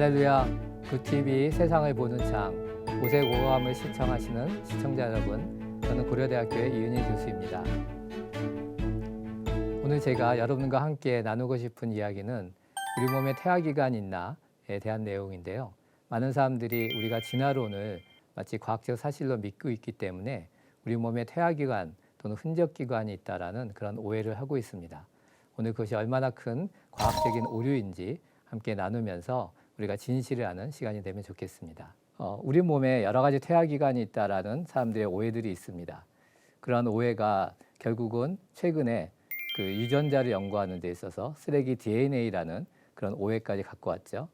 할렐루야 굿TV 세상을 보는 창 오색 오감을 시청하시는 시청자 여러분 저는 고려대학교의 이윤희 교수입니다. 오늘 제가 여러분과 함께 나누고 싶은 이야기는 우리 몸에 태아기관 있나에 대한 내용인데요. 많은 사람들이 우리가 진화론을 마치 과학적 사실로 믿고 있기 때문에 우리 몸에 태아기관 또는 흔적기관이 있다라는 그런 오해를 하고 있습니다. 오늘 그것이 얼마나 큰 과학적인 오류인지 함께 나누면서 우리가 진실을 아는 시간이 되면 좋겠습니다. 어, 우리 몸에 여러 가지 태아기관이 있다라는 사람들의 오해들이 있습니다. 그런 오해가 결국은 최근에 그 유전자를 연구하는 데 있어서 쓰레기 DNA라는 그런 오해까지 갖고 왔죠.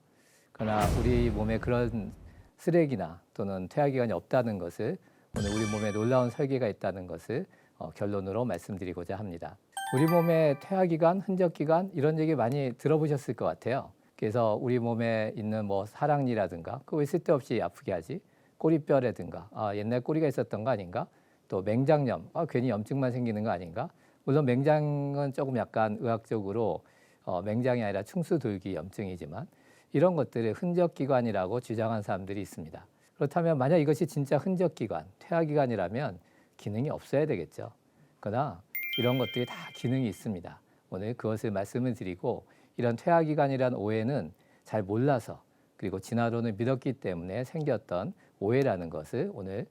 그러나 우리 몸에 그런 쓰레기나 또는 태아기관이 없다는 것을 오늘 우리 몸에 놀라운 설계가 있다는 것을 어, 결론으로 말씀드리고자 합니다. 우리 몸의 태아기관, 흔적기관 이런 얘기 많이 들어보셨을 것 같아요. 그래서 우리 몸에 있는 뭐 사랑니라든가 그거 왜 쓸데없이 아프게 하지? 꼬리뼈라든가 아, 옛날 꼬리가 있었던 거 아닌가? 또 맹장염 아, 괜히 염증만 생기는 거 아닌가? 물론 맹장은 조금 약간 의학적으로 어, 맹장이 아니라 충수돌기 염증이지만 이런 것들을 흔적기관이라고 주장한 사람들이 있습니다. 그렇다면 만약 이것이 진짜 흔적기관, 퇴화기관이라면 기능이 없어야 되겠죠. 그러나 이런 것들이 다 기능이 있습니다. 오늘 그것을 말씀을 드리고 이런 퇴화기관이라는 오해는 잘 몰라서 그리고 진화론을 믿었기 때문에 생겼던 오해라는 것을 오늘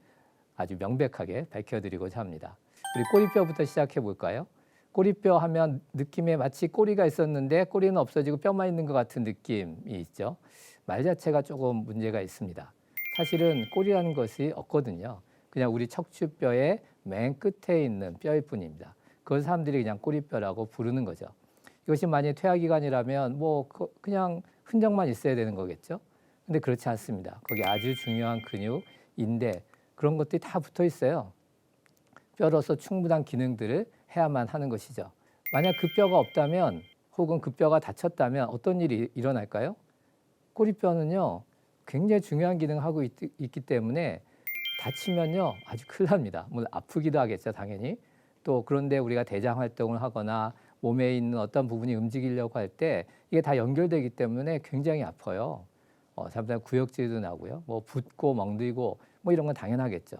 아주 명백하게 밝혀드리고자 합니다. 우리 꼬리뼈부터 시작해 볼까요? 꼬리뼈 하면 느낌에 마치 꼬리가 있었는데 꼬리는 없어지고 뼈만 있는 것 같은 느낌이 있죠. 말 자체가 조금 문제가 있습니다. 사실은 꼬리라는 것이 없거든요. 그냥 우리 척추뼈의 맨 끝에 있는 뼈일 뿐입니다. 그걸 사람들이 그냥 꼬리뼈라고 부르는 거죠. 이것이 만약 퇴화기관이라면 뭐 그냥 흔적만 있어야 되는 거겠죠. 근데 그렇지 않습니다. 거기 아주 중요한 근육, 인대 그런 것들이 다 붙어 있어요. 뼈로서 충분한 기능들을 해야만 하는 것이죠. 만약 그 뼈가 없다면 혹은 그 뼈가 다쳤다면 어떤 일이 일어날까요? 꼬리뼈는요 굉장히 중요한 기능을 하고 있, 기 때문에 다치면요 아주 큰일 납니다. 물론 아프기도 하겠죠 당연히. 또 그런데 우리가 대장 활동을 하거나 몸에 있는 어떤 부분이 움직이려고 할 때 이게 다 연결되기 때문에 굉장히 아파요. 어, 잠깐 구역질도 나고요. 뭐 붓고 멍들고 뭐 이런 건 당연하겠죠.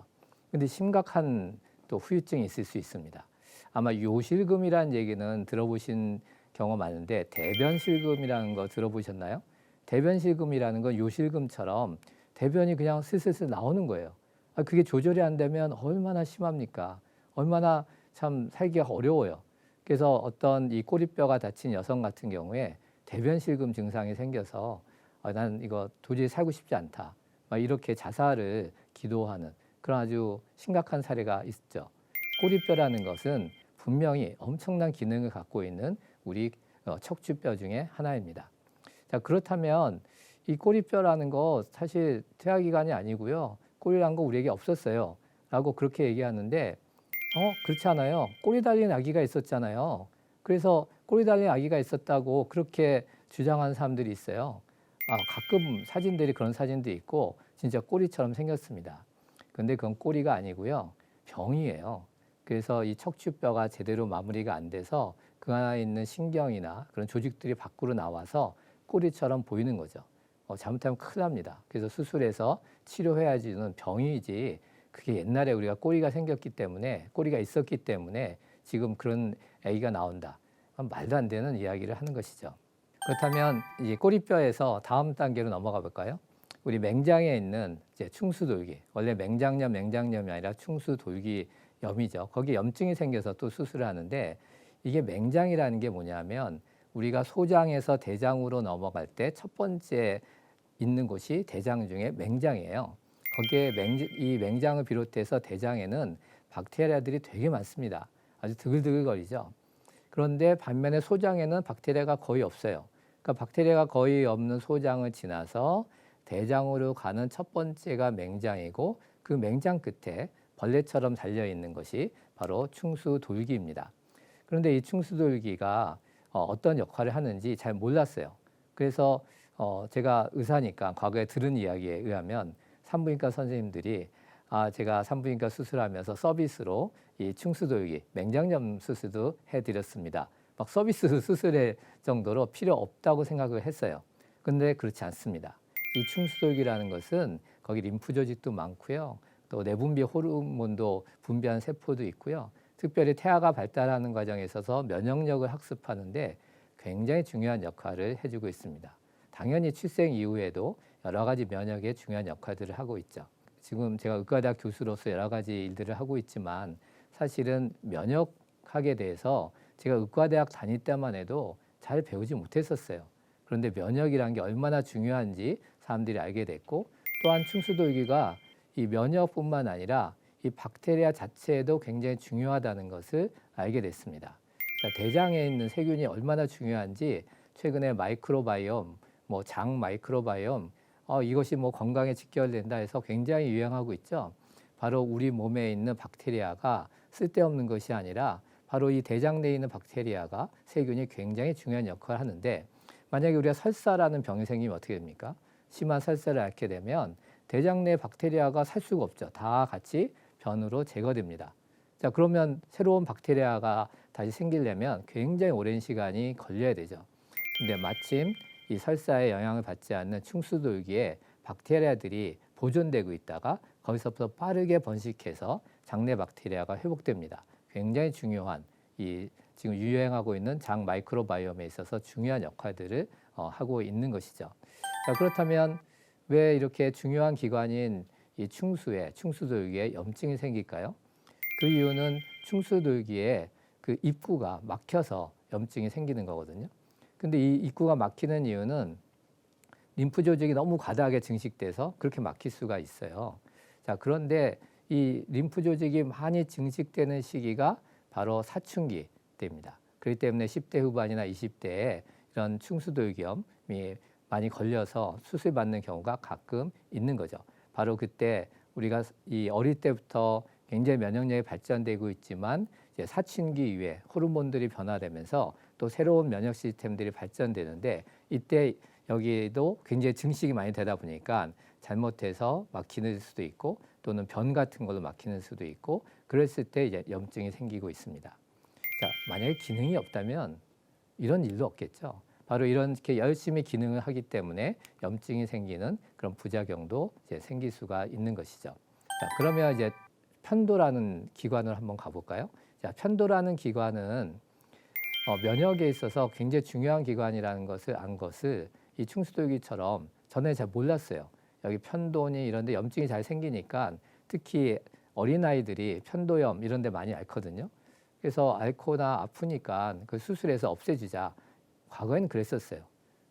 근데 심각한 또 후유증이 있을 수 있습니다. 아마 요실금이라는 얘기는 들어보신 경험 많은데 대변실금이라는 거 들어보셨나요? 대변실금이라는 건 요실금처럼 대변이 그냥 슬슬슬 나오는 거예요. 아, 그게 조절이 안 되면 얼마나 심합니까? 얼마나 참 살기가 어려워요. 그래서 어떤 이 꼬리뼈가 다친 여성 같은 경우에 대변실금 증상이 생겨서 아, 난 이거 도저히 살고 싶지 않다. 막 이렇게 자살을 기도하는 그런 아주 심각한 사례가 있죠. 꼬리뼈라는 것은 분명히 엄청난 기능을 갖고 있는 우리 어, 척추뼈 중에 하나입니다. 자, 그렇다면 이 꼬리뼈라는 거 사실 퇴화기관이 아니고요. 꼬리란 거 우리에게 없었어요. 라고 그렇게 얘기하는데, 어, 그렇지 않아요. 꼬리 달린 아기가 있었잖아요. 그래서 꼬리 달린 아기가 있었다고 그렇게 주장하는 사람들이 있어요. 아, 가끔 사진들이 그런 사진도 있고, 진짜 꼬리처럼 생겼습니다. 근데 그건 꼬리가 아니고요. 병이에요. 그래서 이 척추뼈가 제대로 마무리가 안 돼서 그 안에 있는 신경이나 그런 조직들이 밖으로 나와서 꼬리처럼 보이는 거죠. 어, 잘못하면 큰일 납니다. 그래서 수술해서 치료해야지는 병이지 그게 옛날에 우리가 꼬리가 생겼기 때문에 꼬리가 있었기 때문에 지금 그런 아기가 나온다. 말도 안 되는 이야기를 하는 것이죠. 그렇다면 이제 꼬리뼈에서 다음 단계로 넘어가 볼까요? 우리 맹장에 있는 이제 충수돌기 원래 맹장염 맹장염이 아니라 충수돌기염이죠. 거기에 염증이 생겨서 또 수술을 하는데 이게 맹장이라는 게 뭐냐면 우리가 소장에서 대장으로 넘어갈 때 첫 번째 있는 곳이 대장 중에 맹장이에요. 거기에 맹, 이 맹장을 비롯해서 대장에는 박테리아들이 되게 많습니다. 아주 드글드글거리죠. 그런데 반면에 소장에는 박테리아가 거의 없어요. 그러니까 박테리아가 거의 없는 소장을 지나서 대장으로 가는 첫 번째가 맹장이고 그 맹장 끝에 벌레처럼 달려 있는 것이 바로 충수돌기입니다. 그런데 이 충수돌기가 어, 어떤 역할을 하는지 잘 몰랐어요. 그래서 어, 제가 의사니까 과거에 들은 이야기에 의하면 산부인과 선생님들이 아, 제가 산부인과 수술하면서 서비스로 이 충수돌기, 맹장염 수술도 해드렸습니다. 막 서비스 수술의 정도로 필요 없다고 생각을 했어요. 근데 그렇지 않습니다. 이 충수독이라는 것은 거기 림프 조직도 많고요. 또 내분비 호르몬도 분비하는 세포도 있고요. 특별히 태아가 발달하는 과정에 있어서 면역력을 학습하는데 굉장히 중요한 역할을 해주고 있습니다. 당연히 출생 이후에도 여러 가지 면역에 중요한 역할들을 하고 있죠. 지금 제가 의과대학 교수로서 여러 가지 일들을 하고 있지만 사실은 면역학에 대해서 제가 의과대학 다닐 때만 해도 잘 배우지 못했었어요. 그런데 면역이란 게 얼마나 중요한지 사람들이 알게 됐고 또한 충수돌기가 이 면역뿐만 아니라 이 박테리아 자체에도 굉장히 중요하다는 것을 알게 됐습니다. 자, 대장에 있는 세균이 얼마나 중요한지 최근에 마이크로바이옴, 뭐 장 마이크로바이옴, 어, 이것이 뭐 건강에 직결된다 해서 굉장히 유행하고 있죠. 바로 우리 몸에 있는 박테리아가 쓸데없는 것이 아니라 바로 이 대장 내에 있는 박테리아가 세균이 굉장히 중요한 역할을 하는데 만약에 우리가 설사라는 병이 생기면 어떻게 됩니까? 심한 설사를 앓게 되면 대장 내 박테리아가 살 수가 없죠. 다 같이 변으로 제거됩니다. 자, 그러면 새로운 박테리아가 다시 생기려면 굉장히 오랜 시간이 걸려야 되죠. 근데 마침 이 설사에 영향을 받지 않는 충수돌기에 박테리아들이 보존되고 있다가 거기서부터 빠르게 번식해서 장내 박테리아가 회복됩니다. 굉장히 중요한 이 지금 유행하고 있는 장 마이크로바이옴에 있어서 중요한 역할들을 어, 하고 있는 것이죠. 자, 그렇다면 왜 이렇게 중요한 기관인 이 충수에 충수돌기에 염증이 생길까요? 그 이유는 충수돌기에 그 입구가 막혀서 염증이 생기는 거거든요. 근데 이 입구가 막히는 이유는 림프 조직이 너무 과다하게 증식돼서 그렇게 막힐 수가 있어요. 자, 그런데 이 림프 조직이 많이 증식되는 시기가 바로 사춘기 때입니다. 그렇기 때문에 10대 후반이나 20대에 이런 충수돌기염이 많이 걸려서 수술 받는 경우가 가끔 있는 거죠. 바로 그때 우리가 이 어릴 때부터 굉장히 면역력이 발전되고 있지만 이제 사춘기 이후에 호르몬들이 변화되면서 또 새로운 면역 시스템들이 발전되는데 이때 여기에도 굉장히 증식이 많이 되다 보니까 잘못해서 막히는 수도 있고 또는 변 같은 걸로 막히는 수도 있고 그랬을 때 이제 염증이 생기고 있습니다. 자, 만약에 기능이 없다면 이런 일도 없겠죠. 바로 이렇게 열심히 기능을 하기 때문에 염증이 생기는 그런 부작용도 이제 생길 수가 있는 것이죠. 자, 그러면 이제 편도라는 기관을 한번 가볼까요? 자, 편도라는 기관은 어, 면역에 있어서 굉장히 중요한 기관이라는 것을 안 것을 이 충수돌기처럼 전에 잘 몰랐어요. 여기 편도니 이런데 염증이 잘 생기니까 특히 어린 아이들이 편도염 이런 데 많이 앓거든요. 그래서 앓거나 아프니까 그 수술해서 없애주자. 과거에는 그랬었어요.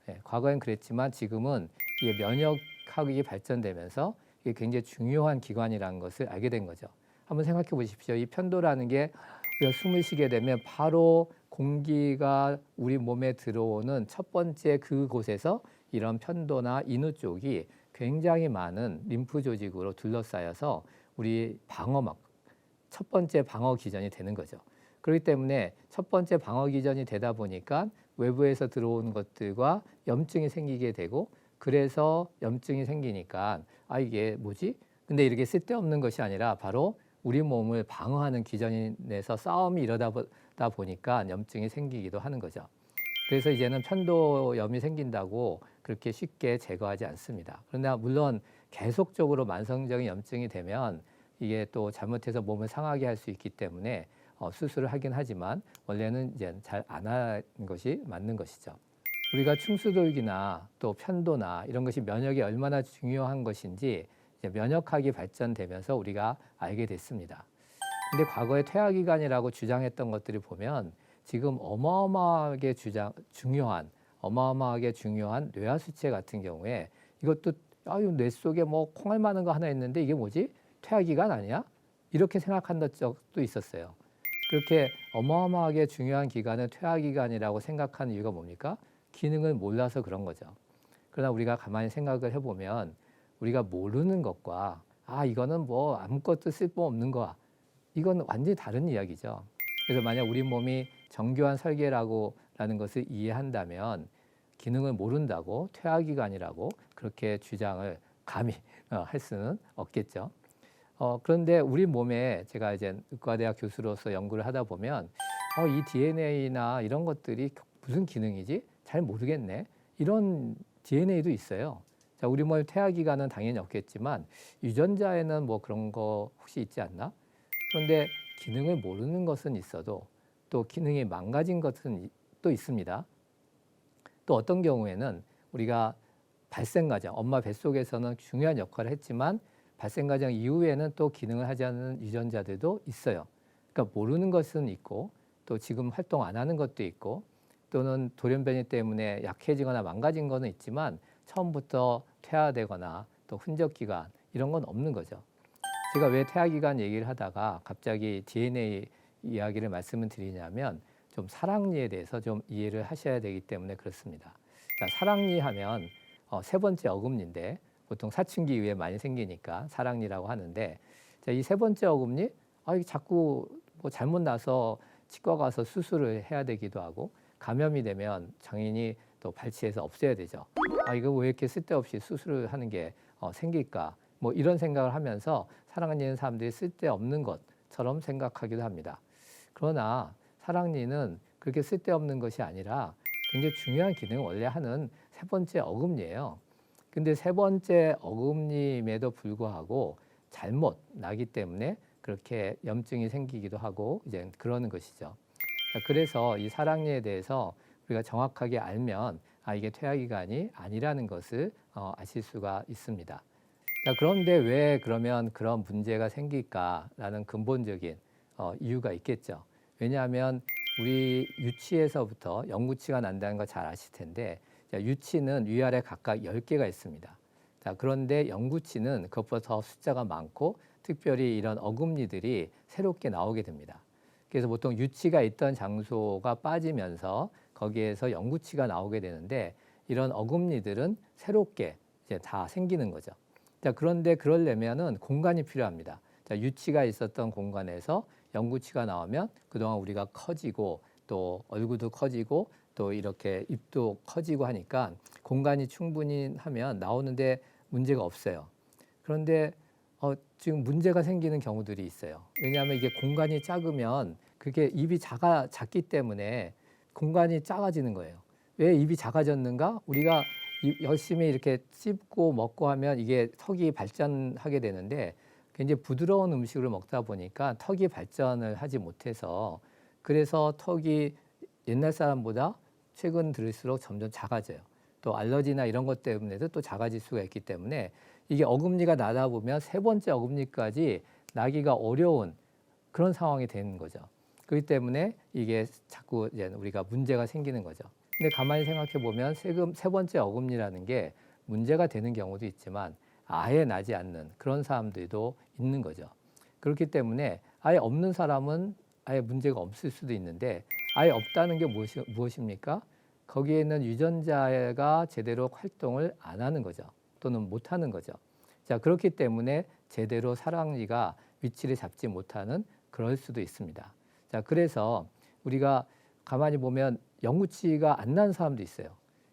예, 과거엔 그랬지만 지금은 이게 면역학이 발전되면서 이게 굉장히 중요한 기관이라는 것을 알게 된 거죠. 한번 생각해 보십시오. 이 편도라는 게 우리가 숨을 쉬게 되면 바로 공기가 우리 몸에 들어오는 첫 번째 그곳에서 이런 편도나 인후 쪽이 굉장히 많은 림프 조직으로 둘러싸여서 우리 방어막 첫 번째 방어 기전이 되는 거죠. 그렇기 때문에 첫 번째 방어 기전이 되다 보니까 외부에서 들어온 것들과 염증이 생기게 되고 그래서 염증이 생기니까 아 이게 뭐지? 근데 이렇게 쓸데없는 것이 아니라 바로 우리 몸을 방어하는 기전에서 싸움이 이러다 보니까 염증이 생기기도 하는 거죠. 그래서 이제는 편도염이 생긴다고 그렇게 쉽게 제거하지 않습니다. 그러나 물론 계속적으로 만성적인 염증이 되면 이게 또 잘못해서 몸을 상하게 할 수 있기 때문에 어, 수술을 하긴 하지만 원래는 이제 잘 안 하는 것이 맞는 것이죠. 우리가 충수돌기나 또 편도나 이런 것이 면역이 얼마나 중요한 것인지 이제 면역학이 발전되면서 우리가 알게 됐습니다. 근데 과거에 퇴화기관이라고 주장했던 것들이 보면 지금 어마어마하게 주장 중요한 어마어마하게 중요한 뇌하 수체 같은 경우에 이것도 아유 뇌 속에 뭐 콩알 많은 거 하나 있는데 이게 뭐지 퇴화기관 아니야? 이렇게 생각한 적도 있었어요. 그렇게 어마어마하게 중요한 기관은 퇴화기관이라고 생각하는 이유가 뭡니까? 기능을 몰라서 그런 거죠. 그러나 우리가 가만히 생각을 해보면 우리가 모르는 것과 아 이거는 뭐 아무것도 쓸모 없는 거야 이건 완전히 다른 이야기죠. 그래서 만약 우리 몸이 정교한 설계라고 라는 것을 이해한다면 기능을 모른다고 퇴화기관이라고 그렇게 주장을 감히 어, 할 수는 없겠죠. 어, 그런데 우리 몸에 제가 이제 의과대학 교수로서 연구를 하다 보면 어, 이 DNA나 이런 것들이 무슨 기능이지? 잘 모르겠네. 이런 DNA도 있어요. 자, 자, 우리 몸의 퇴화 기간은 당연히 없겠지만 유전자에는 뭐 그런 거 혹시 있지 않나? 그런데 기능을 모르는 것은 있어도 또 기능이 망가진 것은 이- 또 있습니다. 또 어떤 경우에는 우리가 발생 과정, 엄마 뱃속에서는 중요한 역할을 했지만 발생 과정 이후에는 또 기능을 하지 않는 유전자들도 있어요. 그러니까 모르는 것은 있고 또 지금 활동 안 하는 것도 있고 또는 돌연변이 때문에 약해지거나 망가진 거는 있지만 처음부터 퇴화되거나 또 흔적 기간 이런 건 없는 거죠. 제가 왜 기간 얘기를 하다가 갑자기 DNA 이야기를 말씀을 드리냐면 좀 사랑니에 대해서 좀 이해를 하셔야 되기 때문에 그렇습니다. 자, 사랑니 하면 어, 세 번째 어금니인데 보통 사춘기 이후에 많이 생기니까 사랑니라고 하는데 자, 이 세 번째 어금니 아, 이게 자꾸 뭐 잘못 나서 치과 가서 수술을 해야 되기도 하고 감염이 되면 장인이 또 발치해서 없애야 되죠. 아, 이거 왜 이렇게 쓸데없이 수술을 하는 게 어, 생길까? 뭐 이런 생각을 하면서 사랑니는 사람들이 쓸데없는 것처럼 생각하기도 합니다. 그러나 사랑니는 그렇게 쓸데없는 것이 아니라 굉장히 중요한 기능을 원래 하는 세 번째 어금니예요. 근데 세 번째 어금니임에도 불구하고 잘못 나기 때문에 그렇게 염증이 생기기도 하고 이제 그러는 것이죠. 자, 그래서 이 사랑니에 대해서 우리가 정확하게 알면 아 이게 퇴화 기간이 아니라는 것을 어, 아실 수가 있습니다. 자, 그런데 왜 그러면 그런 문제가 생길까라는 근본적인 어, 이유가 있겠죠. 왜냐하면 우리 유치에서부터 영구치가 난다는 거 잘 아실 텐데 자, 유치는 위아래 각각 10개가 있습니다. 자, 그런데 영구치는 그것보다 더 숫자가 많고 특별히 이런 어금니들이 새롭게 나오게 됩니다. 그래서 보통 유치가 있던 장소가 빠지면서 거기에서 영구치가 나오게 되는데 이런 어금니들은 새롭게 이제 다 생기는 거죠. 자, 그런데 그러려면은 공간이 필요합니다. 자, 유치가 있었던 공간에서 영구치가 나오면 그동안 우리가 커지고 또 얼굴도 커지고 또 이렇게 입도 커지고 하니까 공간이 충분히 하면 나오는데 문제가 없어요. 그런데 어, 지금 문제가 생기는 경우들이 있어요. 왜냐하면 이게 공간이 작으면 그게 입이 작아 작기 때문에 공간이 작아지는 거예요. 왜 입이 작아졌는가? 우리가 이- 열심히 이렇게 씹고 먹고 하면 이게 턱이 발전하게 되는데 굉장히 부드러운 음식을 먹다 보니까 턱이 발전을 하지 못해서 그래서 턱이 옛날 사람보다 최근 들을수록 점점 작아져요. 또 알러지나 이런 것 때문에도 또 작아질 수가 있기 때문에 이게 어금니가 나다 보면 세 번째 어금니까지 나기가 어려운 그런 상황이 되는 거죠. 그렇기 때문에 이게 자꾸 이제 우리가 문제가 생기는 거죠. 근데 가만히 생각해 보면 세금 세 번째 어금니라는 게 문제가 되는 경우도 있지만 아예 나지 않는 그런 사람들도 있는 거죠. 그렇기 때문에 아예 없는 사람은 아예 문제가 없을 수도 있는데 아예 없다는 게 무엇이, 무엇입니까? 거기에 있는 유전자가 제대로 활동을 안 하는 거죠. 또는 못 하는 거죠. 자, 그렇기 때문에 제대로 사랑니가 위치를 잡지 못하는 그럴 수도 있습니다. 자, 그래서 우리가 가만히 보면 영구치가 안 나는 사람도 있어요.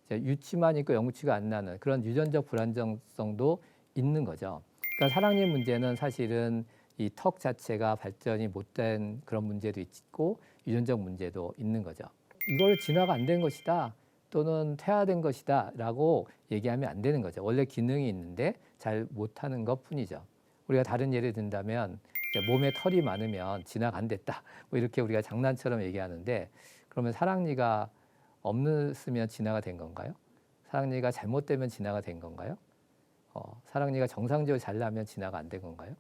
자, 유치만 있고 영구치가 안 나는 그런 유전적 불안정성도 있는 거죠. 그러니까 사랑니 문제는 사실은 이 턱 자체가 발전이 못된 그런 문제도 있고 유전적 문제도 있는 거죠. 이걸 진화가 안 된 것이다 또는 퇴화된 것이다라고 얘기하면 안 되는 거죠. 원래 기능이 있는데 잘 못하는 것 뿐이죠. 우리가 다른 예를 든다면 몸에 털이 많으면 진화가 안 됐다. 뭐 이렇게 우리가 장난처럼 얘기하는데 그러면 사랑니가 없으면 진화가 된 건가요? 사랑니가 잘못되면 진화가 된 건가요? 어, 사랑니가 정상적으로 잘 나면 진화가 안 된 건가요?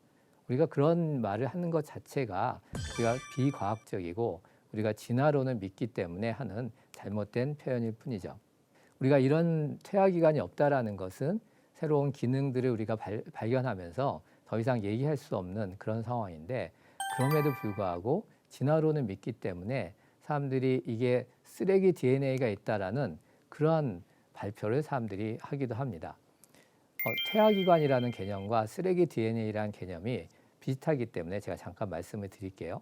우리가 그런 말을 하는 것 자체가 우리가 비과학적이고 우리가 진화론을 믿기 때문에 하는 잘못된 표현일 뿐이죠. 우리가 이런 퇴화 기간이 없다라는 것은 새로운 기능들을 우리가 발, 발견하면서 더 이상 얘기할 수 없는 그런 상황인데 그럼에도 불구하고 진화론을 믿기 때문에 사람들이 이게 쓰레기 DNA가 있다라는 그러한 발표를 사람들이 하기도 합니다. 어, 퇴화기관이라는 개념과 쓰레기 DNA라는 개념이 비슷하기 때문에 제가 잠깐 말씀을 드릴게요.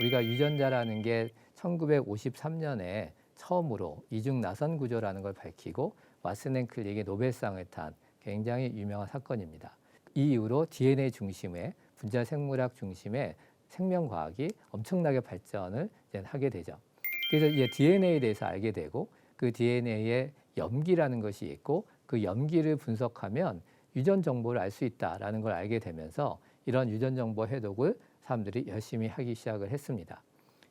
우리가 유전자라는 게 1953년에 처음으로 이중 나선 구조라는 걸 밝히고 왓슨 앤 클릭이 노벨상을 탄 굉장히 유명한 사건입니다. 이 이후로 DNA 중심의 분자 생물학 중심의 생명과학이 엄청나게 발전을 이제 하게 되죠. 그래서 이제 DNA에 대해서 알게 되고 그 DNA에 염기라는 것이 있고 그 염기를 분석하면 유전 정보를 알 수 있다라는 걸 알게 되면서 이런 유전 정보 해독을 사람들이 열심히 하기 시작을 했습니다.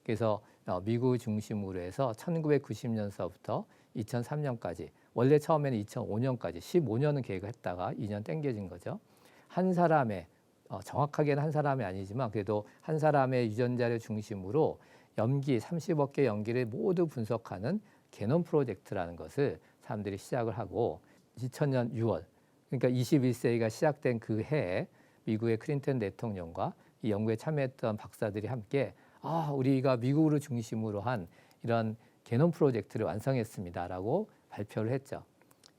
그래서 어, 미국 중심으로 해서 1990년서부터 2003년까지 원래 처음에는 2005년까지 15년은 계획을 했다가 2년 땡겨진 거죠. 한 사람의 어, 정확하게는 한 사람이 아니지만 그래도 한 사람의 유전자를 중심으로 염기 30억 개 염기를 모두 분석하는 게놈 프로젝트라는 것을 사람들이 시작을 하고 2000년 6월 그러니까 21세기가 시작된 그 해에 미국의 클린턴 대통령과 이 연구에 참여했던 박사들이 함께 아 우리가 미국을 중심으로 한 이런 게놈 프로젝트를 완성했습니다라고 발표를 했죠.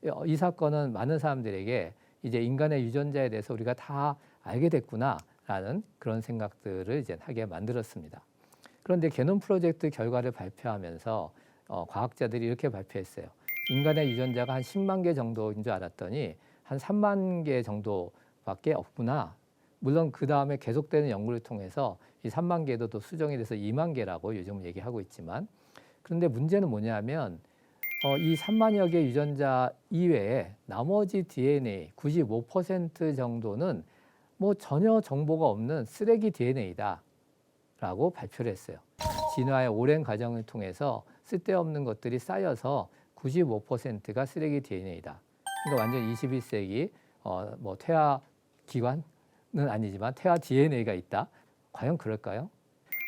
어, 이 사건은 많은 사람들에게 이제 인간의 유전자에 대해서 우리가 다 알게 됐구나라는 그런 생각들을 이제 하게 만들었습니다. 그런데 게놈 프로젝트 결과를 발표하면서 어, 과학자들이 이렇게 발표했어요. 인간의 유전자가 한 10만 개 정도인 줄 알았더니 한 3만 개 정도밖에 없구나. 물론 그 다음에 계속되는 연구를 통해서 이 3만 개도 또 수정이 돼서 2만 개라고 요즘 얘기하고 있지만 그런데 문제는 뭐냐면 어, 이 3만여 개 유전자 이외에 나머지 DNA 95% 정도는 뭐 전혀 정보가 없는 쓰레기 DNA다. 라고 발표를 했어요. 진화의 오랜 과정을 통해서 쓸데없는 것들이 쌓여서 95%가 쓰레기 DNA다. 그러니까 완전 21세기 어, 뭐 퇴화 기관은 아니지만 퇴화 DNA가 있다. 과연 그럴까요?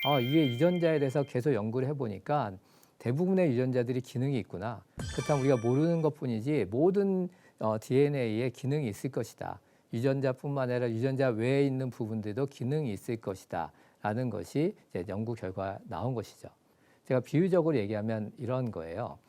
아, 이게 유전자에 대해서 계속 연구를 해보니까 대부분의 유전자들이 기능이 있구나. 그렇다면 우리가 모르는 것뿐이지 모든 어, DNA에 기능이 있을 것이다. 유전자뿐만 아니라 유전자 외에 있는 부분들도 기능이 있을 것이다. 라는 것이 이제 연구 결과 나온 것이죠. 제가 비유적으로 얘기하면 이런 거예요.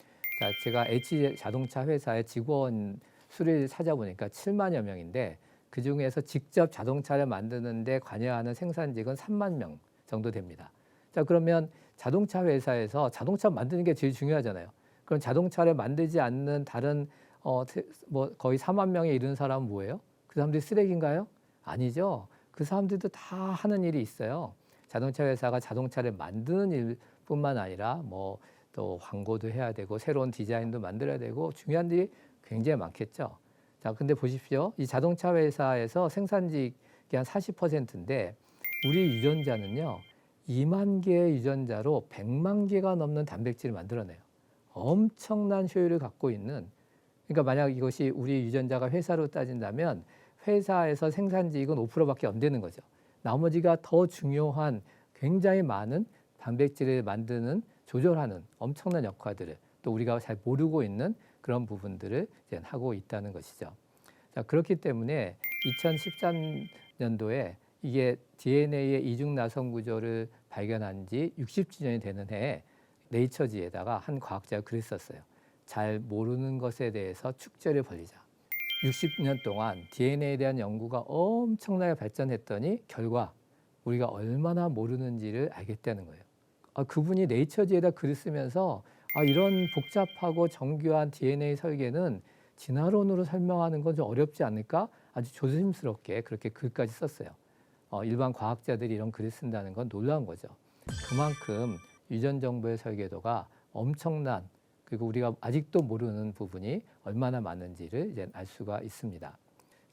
자, 제가 H 자동차 회사의 직원 수를 찾아보니까 7만여 명인데 그 중에서 직접 자동차를 만드는데 관여하는 생산직은 3만 명 정도 됩니다. 자, 그러면 자동차 회사에서 자동차 만드는 게 제일 중요하잖아요. 그럼 자동차를 만들지 않는 다른 어, 뭐 거의 4만 명에 이르는 사람은 뭐예요? 그 사람들이 쓰레기인가요? 아니죠. 그 사람들도 다 하는 일이 있어요. 자동차 회사가 자동차를 만드는 일뿐만 아니라 뭐 또 광고도 해야 되고 새로운 디자인도 만들어야 되고 중요한 일이 굉장히 많겠죠. 자, 근데 보십시오. 이 자동차 회사에서 생산직이 한 40%인데 우리 유전자는요. 2만 개의 유전자로 100만 개가 넘는 단백질을 만들어내요. 엄청난 효율을 갖고 있는 그러니까 만약 이것이 우리 유전자가 회사로 따진다면 회사에서 생산직은 5%밖에 안 되는 거죠. 나머지가 더 중요한 굉장히 많은 단백질을 만드는 조절하는 엄청난 역할들을 또 우리가 잘 모르고 있는 그런 부분들을 이제 하고 있다는 것이죠. 자, 그렇기 때문에 2013년도에 이게 DNA의 이중 나선 구조를 발견한 지 60주년이 되는 해에 네이처지에다가 한 과학자가 썼어요. 잘 모르는 것에 대해서 축제를 벌리자. 60년 동안 DNA에 대한 연구가 엄청나게 발전했더니 결과 우리가 얼마나 모르는지를 알겠다는 거예요. 아, 그분이 네이처지에다 글을 쓰면서 아, 이런 복잡하고 정교한 DNA 설계는 진화론으로 설명하는 건 좀 어렵지 않을까? 아주 조심스럽게 그렇게 글까지 썼어요. 어, 일반 과학자들이 이런 글을 쓴다는 건 놀라운 거죠. 그만큼 유전 정보의 설계도가 엄청난 그리고 우리가 아직도 모르는 부분이 얼마나 많은지를 이제 알 수가 있습니다.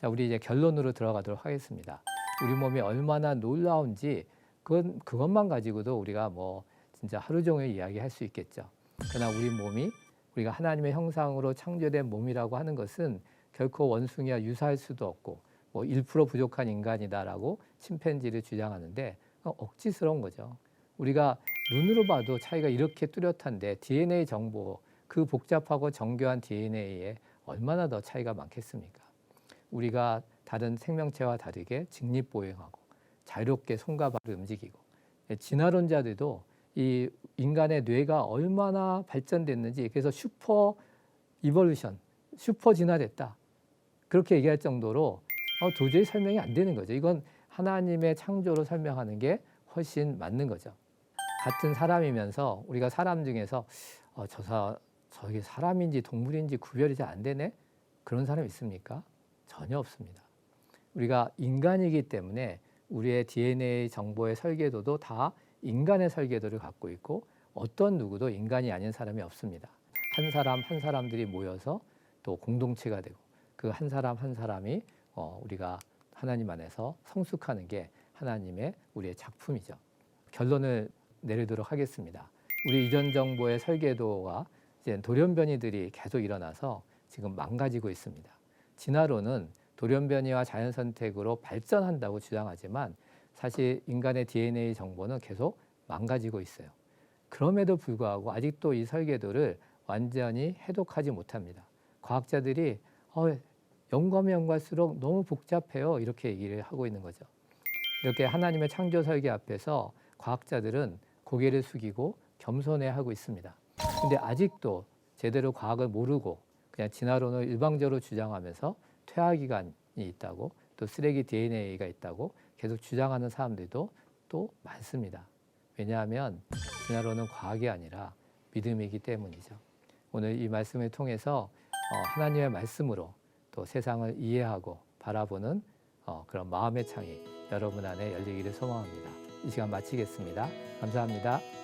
자, 우리 이제 결론으로 들어가도록 하겠습니다. 우리 몸이 얼마나 놀라운지 그건 그것만 가지고도 우리가 뭐 진짜 하루 종일 이야기할 수 있겠죠. 그러나 우리 몸이 우리가 하나님의 형상으로 창조된 몸이라고 하는 것은 결코 원숭이와 유사할 수도 없고 뭐 1% 부족한 인간이다라고 침팬지를 주장하는데 억지스러운 거죠. 우리가 눈으로 봐도 차이가 이렇게 뚜렷한데 DNA 정보 그 복잡하고 정교한 DNA에 얼마나 더 차이가 많겠습니까? 우리가 다른 생명체와 다르게 직립보행하고 자유롭게 손과 발을 움직이고 진화론자들도 이 인간의 뇌가 얼마나 발전됐는지 그래서 슈퍼 이볼루션, 슈퍼 진화됐다 그렇게 얘기할 정도로 어, 도저히 설명이 안 되는 거죠. 이건 하나님의 창조로 설명하는 게 훨씬 맞는 거죠. 같은 사람이면서 우리가 사람 중에서 어, 저 사, 저게 사람인지 동물인지 구별이 잘 안 되네? 그런 사람 있습니까? 전혀 없습니다. 우리가 인간이기 때문에 우리의 DNA 정보의 설계도도 다 인간의 설계도를 갖고 있고 어떤 누구도 인간이 아닌 사람이 없습니다. 한 사람 한 사람들이 모여서 또또 공동체가 되고 그 한 사람 한 사람이 어, 우리가 하나님 안에서 성숙하는 게 하나님의 우리의 작품이죠. 결론을 내리도록 하겠습니다. 우리 이전 정부의 설계도가 이제 돌연변이들이 계속 일어나서 지금 망가지고 있습니다. 진화론은 돌연변이와 자연 선택으로 발전한다고 주장하지만 사실 인간의 DNA 정보는 계속 망가지고 있어요. 그럼에도 불구하고 아직도 이 설계도를 완전히 해독하지 못합니다. 과학자들이 어, 연구하면 연구할수록 너무 복잡해요. 이렇게 얘기를 하고 있는 거죠. 이렇게 하나님의 창조 설계 앞에서 과학자들은 고개를 숙이고 겸손해 하고 있습니다. 근데 아직도 제대로 과학을 모르고 그냥 진화론을 일방적으로 주장하면서 퇴화 기간이 있다고 또 쓰레기 DNA가 있다고 계속 주장하는 사람들도 또 많습니다. 왜냐하면 진화론은 과학이 아니라 믿음이기 때문이죠. 오늘 이 말씀을 통해서 어, 하나님의 말씀으로 또 세상을 이해하고 바라보는 어, 그런 마음의 창이 여러분 안에 열리기를 소망합니다. 이 시간 마치겠습니다. 감사합니다.